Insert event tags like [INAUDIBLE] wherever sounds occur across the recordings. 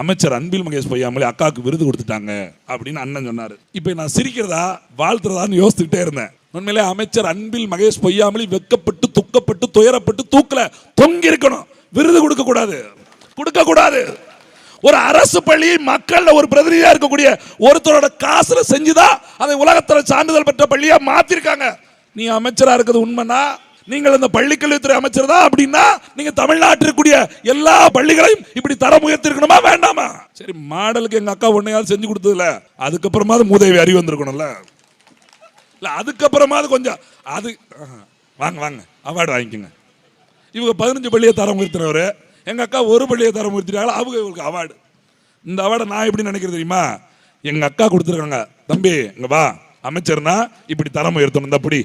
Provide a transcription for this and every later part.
அமைச்சர் அன்பில் மகேஷ் பொய்யாமலே அக்காவுக்கு விருது கொடுத்துட்டாங்க அப்படின்னு அண்ணன் சொன்னார். இப்போ நான் சிரிக்கிறதா வாழ்த்துறதான்னு யோசிச்சுக்கிட்டே இருந்தேன். உண்மையிலே அமைச்சர் அன்பில் மகேஷ் பொய்யாமலி வெக்கப்பட்டு துக்கப்பட்டு துயரப்பட்டு தூக்கல தொங்கி இருக்கணும். விருது கொடுக்க கூடாது. கொடுக்க கூடாது. ஒரு அரசு பள்ளி மக்கள்ல ஒரு பிரதிநிதியா இருக்கக்கூடிய ஒருத்தரோட காசுல செஞ்சுதான் அதை உலகத்துல சான்றிதழ் பெற்ற பள்ளியா மாத்திருக்காங்க. நீ அமைச்சரா இருக்கிறது உண்மைன்னா நீங்கள் இந்த பள்ளிக்கல்வித்துறை அமைச்சர் தான் அப்படின்னா நீங்க தமிழ்நாட்டில் இருக்கக்கூடிய எல்லா பள்ளிகளையும் இப்படி தரம் உயர்த்திருக்கணுமா வேண்டாமா? சரி மாடலுக்கு எங்க அக்கா ஒன்னையாவது செஞ்சு கொடுத்ததுல அதுக்கப்புறமாவது மூதேவி அறிவு வந்திருக்கணும்ல. இல்ல அதுக்கப்புறமாவது கொஞ்சம் அது வாங்க வாங்க அவார்டு வாங்கிக்கோங்க. இவங்க பதினஞ்சு பள்ளியை தரம் உயர்த்தினவர் எங்கள் அக்கா ஒரு பள்ளியை தரம் உயர்த்தினாங்க அவங்க இவங்களுக்கு அவார்டு. இந்த அவார்டை நான் எப்படி நினைக்கிறது தெரியுமா? எங்கள் அக்கா கொடுத்துருக்காங்க. தம்பி இங்கே வா. அமைச்சர்னா இப்படி தரம் உயர்த்தணும் இந்த அப்படி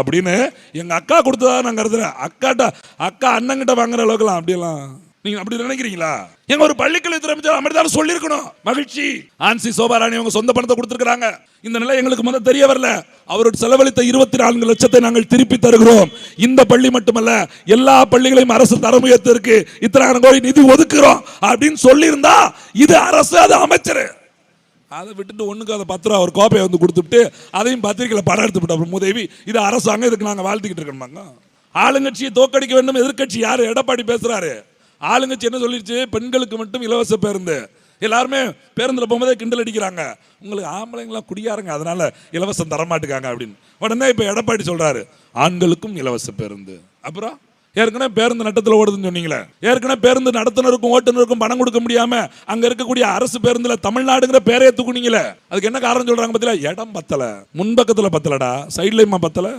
அப்படின்னு எங்க அக்கா கொடுத்ததா நான் கருதுறேன். அக்காட்ட அக்கா அண்ணங்கிட்ட வாங்குற அளவுக்குலாம் அப்படிலாம் நீங்க அப்படி நினைக்கிறீங்களா? எங்க ஒரு பள்ளிக்கல்வித்துறை அமைச்சர் அப்படிதான் சொல்லியிருக்கணும். மகிழ்ச்சி. ஆன்சி சோபாராணி அவங்க சொந்த பணத்தை கொடுத்துருக்காங்க இந்த நிலை எங்களுக்கு முதல் தெரிய வரல. அவரோட செலவழித்த இருபத்தி நான்கு லட்சத்தை நாங்கள் திருப்பி தருகிறோம். இந்த பள்ளி மட்டுமல்ல எல்லா பள்ளிகளையும் அரசு தரம் உயர்த்திருக்கு இத்தனை கோடி நிதி ஒதுக்குறோம் அப்படின்னு சொல்லியிருந்தா இது அரசு அது அமைச்சர். அதை விட்டுட்டு ஒன்றுக்கு அதை பத்து ரூபா ஒரு கோப்பையை வந்து கொடுத்துட்டு அதையும் பத்திரிக்கையில் படம் எடுத்து விட்டோம். உதவி. முதவி இது அரசாங்கம் இதுக்கு நாங்கள் வாழ்த்துக்கிட்டு இருக்கணுமாங்க ஆளுங்கட்சியை தோக்கடிக்க வேண்டும். எதிர்க்கட்சி யார்? எடப்பாடி பேசுகிறாரு ஆளுங்கட்சி என்ன சொல்லிடுச்சு பெண்களுக்கு மட்டும் இலவச பேருந்து. எல்லாருமே பேருந்தில் போகும்போதே கிண்டல் அடிக்கிறாங்க. உங்களுக்கு ஆம்பளைங்களாம் குடியாருங்க அதனால இலவசம் தரமாட்டுக்காங்க அப்படின்னு. உடனே இப்போ எடப்பாடி சொல்கிறாரு ஆண்களுக்கும் இலவச பேருந்து. அப்புறம்? ஏற்கனவே பேருந்து நட்டத்தில் ஓடுதுன்னு சொன்னீங்களே. ஏற்கனவே பேருந்து நடத்துனருக்கும் ஓட்டுநருக்கும் பணம் கொடுக்க முடியாம அங்க இருக்கக்கூடிய அரசு பேருந்துல தமிழ்நாடுங்கிற பேரையே தூக்குனீங்களே. அதுக்கு என்ன காரணம் சொல்றாங்க பத்தில இடம் பத்தல. முன்பக்கத்துல பத்தலடா. சைட்லயுமா பத்தல?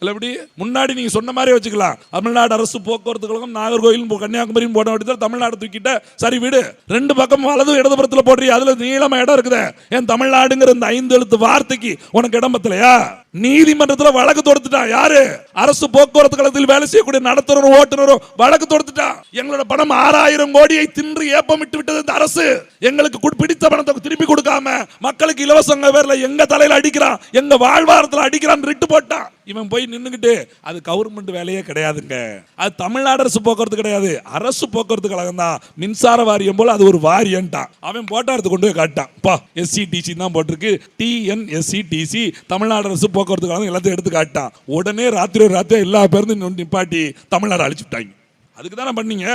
இல்ல எப்படி? முன்னாடி நீங்க சொன்ன மாதிரி வச்சுக்கலாம். தமிழ்நாடு அரசு போக்குவரத்து கழகம் நாகர்கோயில் கன்னியாகுமரியும் போட வேண்டியது தமிழ்நாடு தூக்கிட்ட. சரி வீடு. ரெண்டு பக்கம் வலது இடதுபுறத்துல போடுறீங்க அதுல நீளமா இடம் இருக்குதே. ஏன் தமிழ்நாடுங்கிற இந்த ஐந்து எழுத்து வார்த்தைக்கு உனக்கு இடம் பத்தலையா? நீதிமன்றத்தில் வழக்கு தொடுத்துட்டான் யாரு? அரசு போக்குவரத்து கழகத்தில் வேலை செய்யக்கூடிய நடத்துனரும் ஓட்டுநரும் வழக்கு தொடுத்துட்டான் எங்களோட பணம் ஆறாயிரம் கோடியை தின்று ஏப்பமிட்டு விட்டது இந்த அரசு. எங்களுக்கு பிடித்த பணத்தை திருப்பி கொடுக்காம மக்களுக்கு இலவசங்க பேர்ல எங்க தலையில அடிக்கிறான் எங்க வாழ்வாரத்துல அடிக்கிறான் ரிட்டு போட்டான். இவன் போய் நின்னுகிட்டு அது கவர்மெண்ட் வேலையே கிடையாதுங்க. அது தமிழ்நாடு அரசு போக்குவரத்து கிடையாது. அரசு போக்குவரத்து கழகம் தான். மின்சார வாரியம் போல அது ஒரு வாரியன்ட்டான். அவன் போட்டா எடுத்து கொண்டு போய் காட்டான் பா எஸ்சிடிசி தான் போட்டிருக்கு. டிஎன்எஸ்சிடிசி தமிழ்நாடு அரசு போக்குவரத்து கழகம் எல்லாத்தையும் எடுத்து காட்டான் உடனே ராத்திரி ராத்திரி எல்லா பேருந்தும் நிப்பாட்டி தமிழ்நாடு அழிச்சு விட்டாங்க அதுக்கு தானே பண்ணீங்க?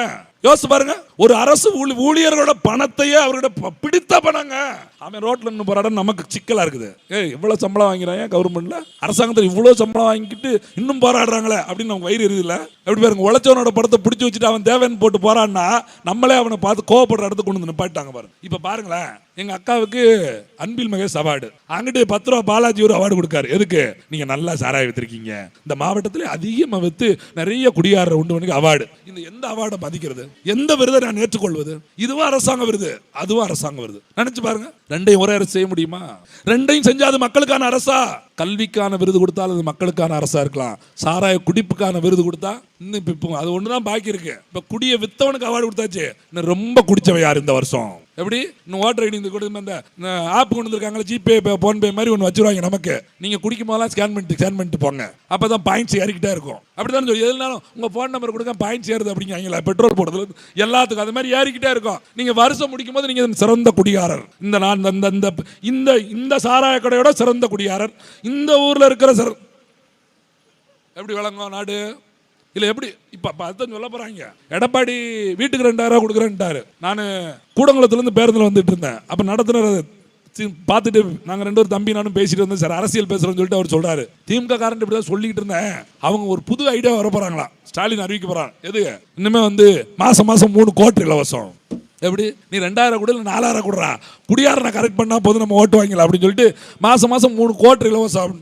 யோசிச்சு பாருங்க. ஒரு அரசு ஊழி- ஊழியர்களோட பணத்தையே அவர்கிட்ட ப- பிடித்த பணங்க. அவன் ரோட்டில் நின்று போராட நமக்கு சிக்கலா இருக்குது. ஏய் இவ்வளோ சம்பளம் வாங்கிறாங்க கவர்மெண்ட்ல அரசாங்கத்தில் இவ்வளோ சம்பளம் வாங்கிட்டு இன்னும் போராடுறாங்களே அப்படின்னு அவங்க வயிறு எரியுதுல எப்படி பாருங்க உழைச்சவனோட படத்தை பிடிச்சி வச்சுட்டு அவன் தேவைன்னு போட்டு போறான்னா நம்மளே அவனை பார்த்து கோவப்படுற இடத்துக்கு கொண்டு வந்து நிப்பாட்டாங்க பாருங்க. இப்போ பாருங்களேன் எங்கள் அக்காவுக்கு அன்பில் மகேஷ் அவார்டு அங்கிட்டு பத்து ரூபா பாலாஜி ஒரு அவார்டு கொடுக்காரு. எதுக்கு? நீங்கள் நல்லா சாராய வித்திருக்கீங்க இந்த மாவட்டத்தில் அதிகமாக வித்து நிறைய குடியாரர் உண்டு அவார்டு இந்த எந்த அவார்டை மதிக்கிறது? எந்த விருதை நான் ஏற்றுக்கொள்வது? இதுவும் அரசாங்க விருது. அதுவும் அரசாங்க விருது. நினைச்சு பாருங்க. ரெண்டையும் ஒரே அரசு செய்ய முடியுமா? ரெண்டையும் செஞ்சா அது மக்களுக்கான அரசா? கல்விக்கான விருது கொடுத்தால் அது மக்களுக்கான அரசா இருக்கலாம். சாராய குடிப்புக்கான விருது கொடுத்தா இன்னும் இப்போ அது ஒண்ணுதான் பாக்கி இருக்கு. இப்ப குடிய வித்தவனுக்கு அவார்டு கொடுத்தாச்சு. இன்னும் ரொம்ப குடிச்சவன் யார் இந்த வருஷம்? எப்படி? இன்னும் ஓட்டர் ஐடி இந்த கொடுத்து இந்த ஆப் கொண்டு வந்துருக்காங்களா ஜிபே ஃபோன்பே மாதிரி ஒன்று வச்சிருவாங்க நமக்கு. நீங்கள் குடிக்கும் போதெல்லாம் ஸ்கேன் பண்ணிட்டு ஸ்கேன் பண்ணிட்டு போங்க. அப்போ தான் பாயிண்ட்ஸ் ஏறிக்கிட்டே இருக்கும். அப்படிதான் சொல்லி எதுனாலும் உங்கள் ஃபோன் நம்பர் கொடுக்க பாயிண்ட்ஸ் ஏறுது அப்படிங்காங்களா பெட்ரோல் போடுறது எல்லாத்துக்கும் அது மாதிரி ஏறிக்கிட்டே இருக்கும். நீங்கள் வருஷம் முடிக்கும் போது நீங்கள் சிறந்த குடிகாரர். இந்த நான் இந்த இந்த இந்த இந்த சாராய கடையோட சிறந்த குடிகாரர். இந்த ஊரில் இருக்கிற சிற எப்படி விளங்கும் நாடு? இல்லை எப்படி? இப்போ அதான் சொல்ல போகிறாங்க எடப்பாடி வீட்டுக்கு ரெண்டாயிரம் கொடுக்குறேன்ட்டாரு. நான் கூடங்குளத்துலேருந்து பேருந்தில் வந்துட்டு இருந்தேன். அப்போ நடத்துனர் பார்த்துட்டு நாங்கள் ரெண்டு ஒரு தம்பி நானும் பேசிட்டு இருந்தோம் சார் அரசியல் பேசுறோம்னு சொல்லிட்டு அவர் சொல்கிறார் திமுக காரன் இப்படி தான் சொல்லிக்கிட்டு இருந்தேன். அவங்க ஒரு புது ஐடியா வர போகிறாங்களா ஸ்டாலின் அறிவிக்க போகிறாங்க எது? இன்னுமே வந்து மாதம் மாதம் மூணு கோட்டு இலவசம். எப்படி? நீ ரெண்டாயிரம் கூட இல்லை நாலாயிரம் கொடுறா குடியாரனை கரெக்ட் பண்ணால் போதும் நம்ம ஓட்டு வாங்கலாம் அப்படின்னு சொல்லிட்டு மாதம் மாதம் மூணு கோட்டு இலவசம்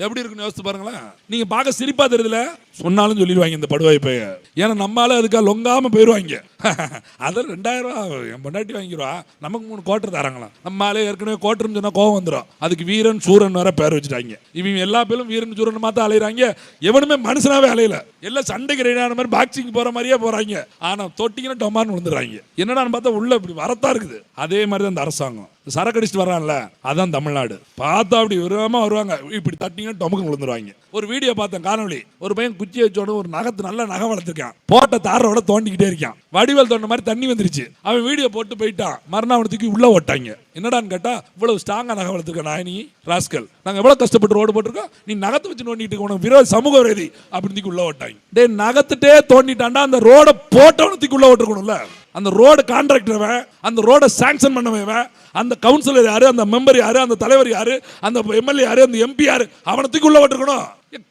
எப்படி இருக்குன்னு யோசித்து பாருங்களேன். நீங்கள் பார்க்க சிரிப்பாக தெரியுதுல சொன்னாலும் சொல்லிடுவாங்க இந்த படுவாய் பைய. ஏன்னா நம்மளால அதுக்காக லொங்காமல் போயிடுவாங்க [LAUGHS] அதில் ரெண்டாயிரம் ரூபா என் பொண்டாட்டி வாங்கிடுவா நமக்கு மூணு கோட்டர் தராங்களாம். நம்மளால ஏற்கனவே கோட்டர்னு சொன்னால் கோவம் வந்துடும் அதுக்கு வீரன் சூரன் வேற பேர் வச்சுட்டாங்க. இவங்க எல்லா பேரும் வீரன் சூரன் மாத்த அலையிறாங்க. எவனுமே மனுஷனாவே அலையில. எல்லாம் சண்டைக்கு ரெடியான மாதிரி பாக்ஸிங் போற மாதிரியே போறாங்க. ஆனா தொட்டிங்கன்னா டொமான்னு விழுந்துடுறாங்க. என்னடான்னு பார்த்தா உள்ள இப்படி வரத்தா இருக்குது. அதே மாதிரி தான் இந்த அரசாங்கம். சரக்கு அடிச்சுட்டு வரான்ல அதான் தமிழ்நாடு. பார்த்தா அப்படி விரும்பமா வருவாங்க. இப்படி தட்டிங்கன்னா டொமக்கு விழுந்துருவாங்க ஒரு வீடியோ பார்த்தேன் காணொலி ஒரு பையன் குச்சியை வச்சோட ஒரு நகத்து நல்ல நகை வளர்த்துருக்கான். போட்ட தாரோட தோண்டிக்கிட்டே இருக்கான். வடிவேல் தோண்ட மாதிரி தண்ணி வந்துருச்சு. அவன் வீடியோ போட்டு போயிட்டான். மறுநாள் அவனை தூக்கி உள்ள ஓட்டாங்க. என்னடான்னு கேட்டா இவ்வளவு ஸ்ட்ராங்கா நகை வளர்த்துருக்க நாயனி ராஸ்கல். நாங்க எவ்வளவு கஷ்டப்பட்டு ரோடு போட்டிருக்கோம்? நீ நகத்தை வச்சு நோண்டிட்டு உனக்கு விரோத சமூக விரோதி அப்படின்னு தூக்கி உள்ள ஓட்டாங்க. டே நகத்துட்டே தோண்டிட்டான்டா அந்த ரோட போட்டவனு தூக்கி உள்ள ஓட்டிருக்கணும்ல. அந்த ரோடு கான்ட்ராக்டர் அந்த ரோடை சாங்ஷன் பண்ணவன் அந்த கவுன்சிலர் யாரு அந்த மெம்பர் யாரு அந்த தலைவர் யாரு அந்த எம்எல்ஏ யாரு அந்த எம்பி யாரு அவனை தூக்கி உள்ள ஓட்டுருக்கணும்.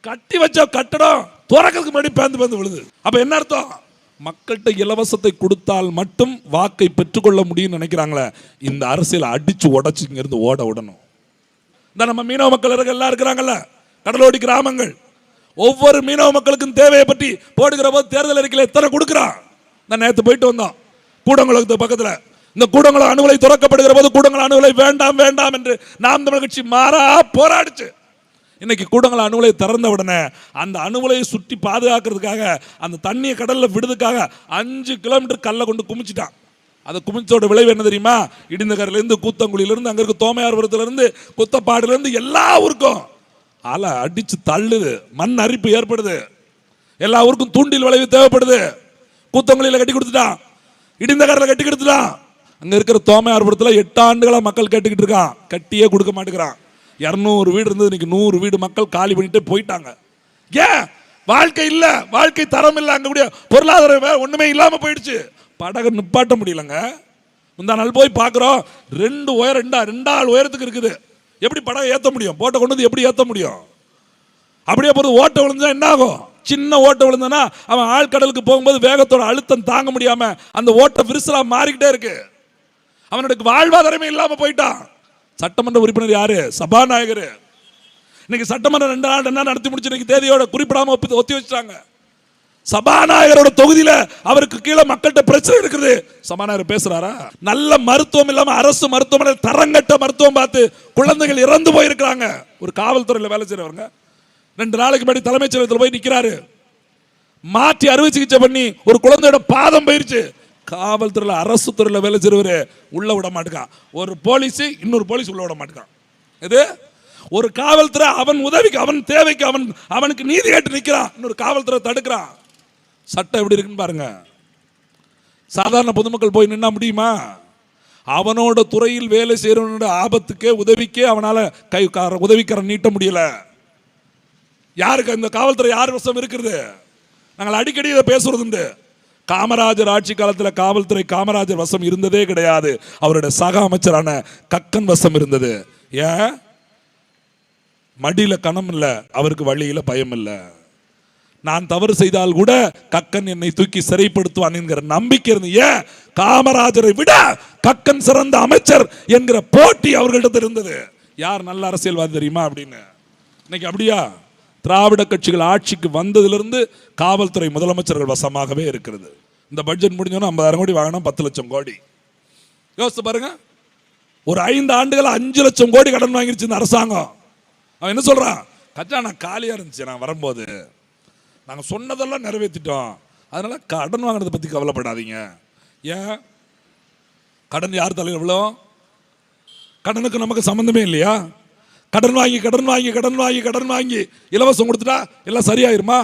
கட்டி வச்ச கட்டடம் துறக்கிறதுக்கு முன்னாடி பேந்து பேந்து விழுது. அப்போ என்ன அர்த்தம்? மக்கள்கிட்ட இலவசத்தை கொடுத்தால் மட்டும் வாக்கை பெற்றுக்கொள்ள முடியும்னு நினைக்கிறாங்களே. இந்த அரசியலை அடிச்சு உடைச்சு இங்கேருந்து ஓட விடணும். இந்த நம்ம மீனவ மக்கள் இருக்க எல்லாம் இருக்கிறாங்கல்ல. கடலோடி கிராமங்கள். ஒவ்வொரு மீனவ மக்களுக்கும் தேவையை பற்றி போடுகிற போது தேர்தல் அறிக்கையில் எத்தனை கொடுக்குறான்? நான் நேற்று போயிட்டு வந்தோம். கூடங்குளத்து பக்கத்தில். இந்த கூடங்குளம் அணுகலை துறக்கப்படுகிற போது கூடங்குளம் அணுகலை வேண்டாம் வேண்டாம் என்று நாம் தமிழ் கட்சி மாறா போராடிச்சு. இன்னைக்கு கூடங்கள் அணுவலை திறந்த உடனே அந்த அணுவலையை சுற்றி பாதுகாக்கிறதுக்காக அந்த தண்ணியை கடலில் விடுறதுக்காக அஞ்சு கிலோமீட்டர் கல்லை கொண்டு குமிச்சிட்டான். அந்த குமிச்சோட விளைவு என்ன தெரியுமா? இடிந்தகரிலேருந்து கூத்தங்குழியிலேருந்து அங்கே இருக்க தோமையார்புரத்துலேருந்து குத்தப்பாடுலேருந்து எல்லா ஊருக்கும் அலை அடித்து தள்ளுது. மண் அரிப்பு ஏற்படுது. எல்லா ஊருக்கும் தூண்டில் விளைவு தேவைப்படுது. கூத்தங்குழியில் கட்டி கொடுத்துட்டான். இடிந்தகரில் கட்டி கொடுத்துட்டான். அங்கே இருக்கிற தோமையார்புரத்தில் எட்டு மக்கள் கேட்டுக்கிட்டு இருக்கான். கட்டியே கொடுக்க மாட்டேங்கிறான். இரநூறு வீடு இருந்தது இன்னைக்கு நூறு வீடு மக்கள் காலி பண்ணிட்டு போயிட்டாங்க. ஏன்? வாழ்க்கை இல்லை வாழ்க்கை தரம் இல்லை அங்கே கூடிய பொருளாதாரம் ஒன்றுமே இல்லாமல் போயிடுச்சு. படகை நிப்பாட்ட முடியலங்க. முந்தா நாள் போய் பார்க்குறோம் ரெண்டு உயரம் ரெண்டா ரெண்டாள் உயரத்துக்கு இருக்குது. எப்படி படகை ஏற்ற முடியும்? போட்டை கொண்டு வந்து எப்படி ஏற்ற முடியும்? அப்படியே போகிறது ஓட்டை விழுந்தா என்ன ஆகும்? சின்ன ஓட்டை விழுந்தனா அவன் ஆழ்கடலுக்கு போகும்போது வேகத்தோட அழுத்தம் தாங்க முடியாமல் அந்த ஓட்டை விரிசலாக மாறிக்கிட்டே இருக்கு. அவனுக்கு வாழ்வாதாரமே இல்லாமல் போயிட்டான். சட்டமன்ற உறுப்பினர் யாரு? சபாநாயகர். இன்னைக்கு சட்டமன்றம் ரெண்டு நாள் என்ன நடத்தி முடிச்சு இன்னைக்கு தேதியோட குறிப்பிடாம ஒப்பி ஒத்தி வச்சிட்டாங்க. சபாநாயகரோட தொகுதியில அவருக்கு கீழே மக்கள்கிட்ட பிரச்சனை இருக்குது. சபாநாயகர் பேசுறாரா? நல்ல மருத்துவம் இல்லாம அரசு மருத்துவமனை தரங்கட்ட மருத்துவம் பார்த்து குழந்தைகள் இறந்து போயிருக்கிறாங்க. ஒரு காவல்துறையில் வேலை செய்யறவங்க ரெண்டு நாளைக்கு முன்னாடி தலைமைச் செயலகத்தில் போய் நிற்கிறாரு மாற்றி அறுவை சிகிச்சை பண்ணி ஒரு குழந்தையோட பாதம் போயிருச்சு. காவல்துறையில் அரசு துறையில் வேலை செய்கிறவர் உள்ளே விட மாட்டேங்கான் ஒரு போலீஸ் இன்னொரு போலீஸ் உள்ளே விட மாட்டேங்கான் இது ஒரு காவல்துறை அவன் உதவிக்கு அவன் தேவைக்கு அவன் அவனுக்கு நீதி கேட்டு நிற்கிறான் இன்னொரு காவல்துறை தடுக்கிறான் சட்டம் எப்படி இருக்குன்னு பாருங்க. சாதாரண பொதுமக்கள் போய் நின்னா முடியுமா? அவனோட துறையில் வேலை செய்கிறவனோட ஆபத்துக்கே உதவிக்கே அவனால் கை உதவிக்காரன் நீட்ட முடியல. யாருக்கு இந்த காவல்துறை யார் வருஷம் இருக்கிறது? நாங்கள் அடிக்கடி இதை பேசுறது உண்டு காமராஜர் ஆட்சி காலத்தில் காவல்துறை காமராஜர் வசம் இருந்ததே கிடையாது. அவருடைய சக அமைச்சரான கக்கன் வசம் இருந்தது. ஏன்? மடியில் கணம் இல்லை அவருக்கு வழியில் பயம் இல்லை. நான் தவறு செய்தால் கூட கக்கன் என்னை தூக்கி சிறைப்படுத்துவான் என்கிற நம்பிக்கை இருந்து ஏன்? காமராஜரை விட கக்கன் சிறந்த அமைச்சர் என்கிற போட்டி அவர்களிடத்தில் இருந்தது யார் நல்ல அரசியல்வாதி தெரியுமா அப்படின்னு? இன்னைக்கு அப்படியா? திராவிட கட்சிகள் ஆட்சிக்கு வந்ததிலிருந்து காவல்துறை முதலமைச்சர்கள் வசமாகவே இருக்கிறது. இந்த பட்ஜெட் முடிஞ்சோன்னா ஐம்பதாயிரம் கோடி வாங்கினா பத்து லட்சம் கோடி. யோசித்து பாருங்க. ஒரு ஐந்து ஆண்டுகள் அஞ்சு லட்சம் கோடி கடன் வாங்கிருச்சு இந்த அரசாங்கம். அவன் என்ன சொல்றான்? கஜானா காலியாக இருந்துச்சு. நான் வரும்போது நாங்கள் சொன்னதெல்லாம் நிறைவேற்றிட்டோம் அதனால் கடன் வாங்கினதை பற்றி கவலைப்படாதீங்க. ஏன்? கடன் யார் தலைவர் எவ்வளோ கடனுக்கு நமக்கு சம்மந்தமே இல்லையா? கடன் வாங்கி கடன் வாங்கி கடன் வாங்கி கடன் வாங்கி. இலவசம் கொடுத்துட்டா எல்லாம் சரியாயிருமா?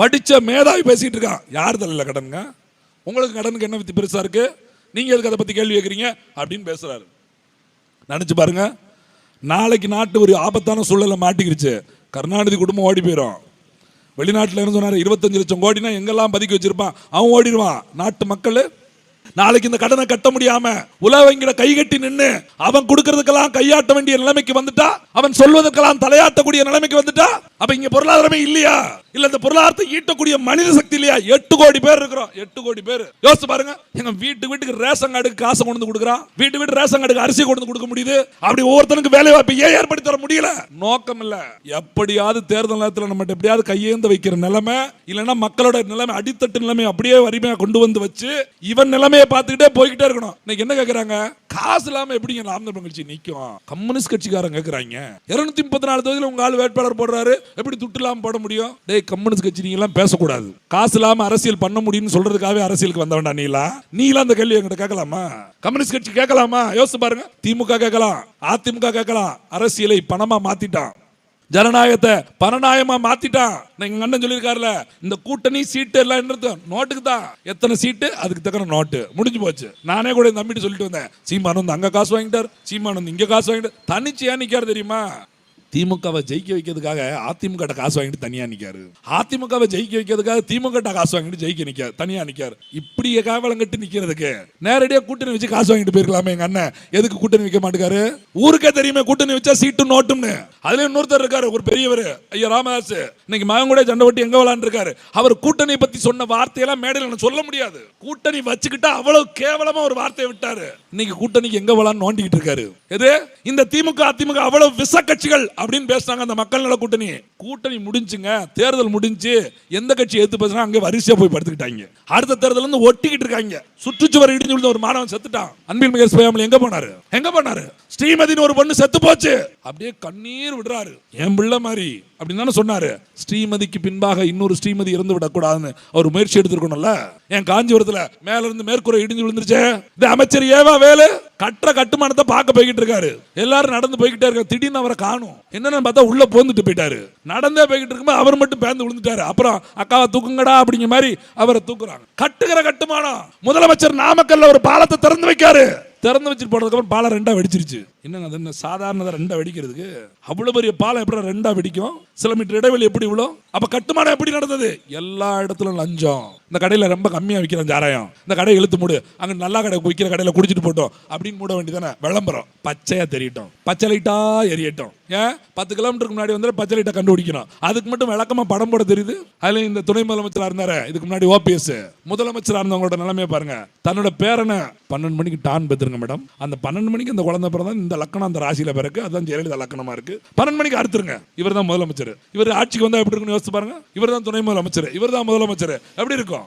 படித்த மேதாவி பேசிகிட்டு இருக்கான். யார் தலையில் கடனுங்க? உங்களுக்கு கடனுக்கு என்ன வித்தி பெருசாக இருக்குது நீங்கள் எதுக்கு அதை பற்றி கேள்வி கேட்குறீங்க? அப்படின்னு பேசுகிறாரு நினச்சி பாருங்க. நாளைக்கு நாட்டு ஒரு ஆபத்தான சூழலை மாட்டிக்கிருச்சு. கருணாநிதி குடும்பம் ஓடி போயிடும் வெளிநாட்டில் இருந்து சொன்னார் இருபத்தஞ்சு லட்சம் கோடினா எங்கெல்லாம் பதுக்கி வச்சுருப்பான்? அவன் ஓடிடுவான். நாட்டு மக்கள் நாளைக்கு இந்த கடனை கட்ட முடியாம உலக கை கட்டி நின்னு அவன் கொடுக்கறதுக்கெல்லாம் கையாட்ட வேண்டிய நிலைமைக்கு வந்துட்டா? அவன் சொல்வதற்கெல்லாம் தலையாட்டக்கூடிய நிலைமைக்கு வந்துட்டா? அப்ப இங்க பொருளாதாரமே இல்லையா? இல்ல இந்த பொருளாதாரத்தை ஈட்டக்கூடிய மனித சக்தி இல்லையா? எட்டு கோடி பேர் இருக்கிறோம். எட்டு கோடி பேர். யோசிச்சு பாருங்க. எங்க வீட்டு வீட்டுக்கு ரேஷன் கார்டுக்கு காசு கொண்டு வந்து கொடுக்குறான். வீட்டு வீட்டு ரேஷன் கார்டுக்கு அரிசி கொண்டு வந்து கொடுக்க முடியுது. அப்படி ஒவ்வொருத்தனுக்கு வேலை வாய்ப்பு ஏன் ஏற்படுத்தி தர முடியல? நோக்கம் இல்ல. எப்படியாவது தேர்தல் நேரத்தில் நம்ம எப்படியாவது கையேந்து வைக்கிற நிலைமை இல்லைன்னா மக்களோட நிலைமை அடித்தட்டு நிலைமை அப்படியே வரிமையா கொண்டு வந்து வச்சு இவன் நிலைமை நிலைமையை பார்த்துக்கிட்டே போய்கிட்டே இருக்கணும். இன்னைக்கு என்ன கேட்குறாங்க காசு இல்லாமல் எப்படிங்க நாம் தமிழ் கட்சி நிற்கும் கம்யூனிஸ்ட் கட்சிக்காரங்க கேக்குறாங்க. இரநூத்தி முப்பத்தி நாலு தொகுதியில் உங்க ஆள் வேட்பாளர் போடுறாரு. எப்படி துட்டு இல்லாமல் போட முடியும்? டேய் கம்யூனிஸ்ட் கட்சி நீங்க எல்லாம் பேசக்கூடாது. காசு இல்லாமல் அரசியல் பண்ண முடியும்னு சொல்றதுக்காகவே அரசியலுக்கு வந்த வேண்டாம் நீலாம் அந்த கேள்வி எங்கிட்ட கேட்கலாமா? கம்யூனிஸ்ட் கட்சி கேட்கலாமா? யோசிச்சு பாருங்க. திமுக கேட்கலாம். அதிமுக கேட்கலாம். அரசியலை பணமா மாத்திட்டான். ஜனநாயகத்தை பணநாயகமா மாத்திட்டான். எங்க அண்ணன் சொல்லியிருக்காருல இந்த கூட்டணி சீட்டு எல்லாம் என்னது நோட்டுக்கு தான். எத்தனை சீட்டு? அதுக்கு தக்கன நோட்டு. முடிஞ்சு போச்சு. நானே கூட என் தம்பிட்டு சொல்லிட்டு வந்தேன். சீமான் வந்து அங்க காசு வாங்கிட்டார். சீமான் வந்து இங்க காசு வாங்கிட்டார். தனிச்சு ஏன் நிக்காரு தெரியுமா? திமுகவை ஜெயிக்க வைக்கிறதுக்காக அதிமுக காசு வாங்கிட்டு தனியா நிக்காரு. அதிமுகவை ஜெயிக்க வைக்கிறதுக்காக திமுக காசு வாங்கிட்டு ஜெயிக்க நிக்காரு தனியா நிக்காரு. இப்படி காவலம் கட்டி நிக்கிறதுக்கு நேரடியா கூட்டணி வச்சு காசு வாங்கிட்டு போயிருக்கலாமே எங்க அண்ணன். எதுக்கு கூட்டணி வைக்க மாட்டேங்காரு ஊருக்கே தெரியுமே கூட்டணி வச்சா சீட்டு நோட்டும்னு. அதுல இன்னொருத்தர் இருக்காரு ஒரு பெரியவர். ஐயா ராமதாஸ் இன்னைக்கு மகன் கூட சண்டை ஓட்டி எங்க விளாண்டு இருக்காரு? அவர் கூட்டணி பத்தி சொன்ன வார்த்தையெல்லாம் மேடையில் சொல்ல முடியாது. கூட்டணி வச்சுக்கிட்டா அவ்வளவு கேவலமா ஒரு வார்த்தையை விட்டாரு. இன்னைக்கு கூட்டணிக்கு எங்க விளாண்டு நோண்டிக்கிட்டு இருக்காரு? எது? இந்த திமுக அதிமுக அவ்வளவு விச கட்சிகள் அப்படின்னு பேசுறாங்க அந்த மக்கள் நல கூட்டணி கூட்டணி முடிஞ்சுங்க தேர்தல் முடிஞ்சு எந்த கட்சி எடுத்து பேசுனா அங்கே வரிசையாக போய் படுத்துக்கிட்டாங்க. அடுத்த தேர்தல் வந்து ஒட்டிக்கிட்டு இருக்காங்க. சுற்றுச்சுவர் இடிஞ்சு விழுந்த ஒரு மாணவன் செத்துட்டான். அன்பில் மிக சுயாமல் எங்க போனாரு? எங்க போனாரு? ஸ்ரீமதினு ஒரு பொண்ணு செத்து போச்சு. அப்படியே கண்ணீர் விடுறாரு. என் பிள்ளை மாதிரி அப்படின்னு தானே சொன்னாரு. ஸ்ரீமதிக்கு பின்பாக இன்னொரு ஸ்ரீமதி இறந்து விடக்கூடாதுன்னு அவர் முயற்சி எடுத்திருக்கணும்ல? என் காஞ்சிபுரத்துல மேல இருந்து மேற்கூரை இடிஞ்சு விழுந்துருச்சே. இந்த அமைச்சர் ஏவா வேலு கட்டுற கட்டுமானத்தை பார்க்க போய்கிட்டு இருக்காரு. எல்லாரும் நடந்து போய்கிட்டே இருக்காரு திடீர்னு அவரை காணும். என்னன்னு பார்த்தா உள்ள போந்துட்டு போயிட்டாரு. நடந்தே போய்கிட்டு இருக்கும்போது அவர் மட்டும் பேந்து விழுந்துட்டாரு. அப்புறம் அக்காவை தூக்குங்கடா அப்படிங்கிற மாதிரி அவரை தூக்குறாங்க. கட்டுகிற கட்டுமானம். முதலமைச்சர் நாமக்கல்ல ஒரு பாலத்தை திறந்து வைக்காரு. திறந்து வச்சுட்டு போனதுக்கப்புறம் பாலம் ரெண்டா வெடிச்சிருச்சு. என்னங்க அது என்ன சாதாரணதாக ரெண்டாக வெடிக்கிறதுக்கு? அவ்வளோ பெரிய பாலம் எப்படி ரெண்டாக வெடிக்கும்? சில மீட்டர் இடைவெளி எப்படி இவ்வளோ அப்போ கட்டுமானம் எப்படி நடந்தது? எல்லா இடத்துலும் லஞ்சம். இந்த கடையில் ரொம்ப கம்மியாக விற்கிறான் சாராயம் இந்த கடையை இழுத்து மூடு. அங்கே நல்லா கடை விற்கிற கடையில் குடிச்சிட்டு போட்டோம். அப்படின்னு மூட வேண்டியதானே விளம்பரம். பச்சையாக தெரியட்டும். பச்சை லைட்டாக எரியட்டும். ஏன்? பத்து கிலோமீட்டருக்கு முன்னாடி வந்து பச்சை லைட்டை கண்டுபிடிக்கணும். அதுக்கு மட்டும் விளக்கமாக படம் போட தெரியுது? அதில் இந்த துணை முதலமைச்சராக இருந்தார். இதுக்கு முன்னாடி ஓபிஎஸ். முதலமைச்சராக இருந்தவங்களோட நிலைமையை பாருங்க. தன்னோட பேரனை பன்னெண்டு மணிக்கு டான் பெற்றுருங்க மேடம். அந்த பன்னெண்டு மணிக்கு அந்த குழந்தை பிறந்தா இந்த லக்கணம் அந்த ராசியில பிறகு அதுதான் ஜெயலலிதா லக்கணமாக இருக்கு. பன்னெண்டு மணிக்கு அறுத்துருங்க. இவர் தான் முதலமைச்சர். இவர் ஆட்சிக்கு வந்தால் எப்படி இருக்குன்னு யோசிச்சு பாருங்க. இவர் தான் துணை முதலமைச்சர். இவர் தான் முதலமைச்சர். எப்படி இருக்கும்?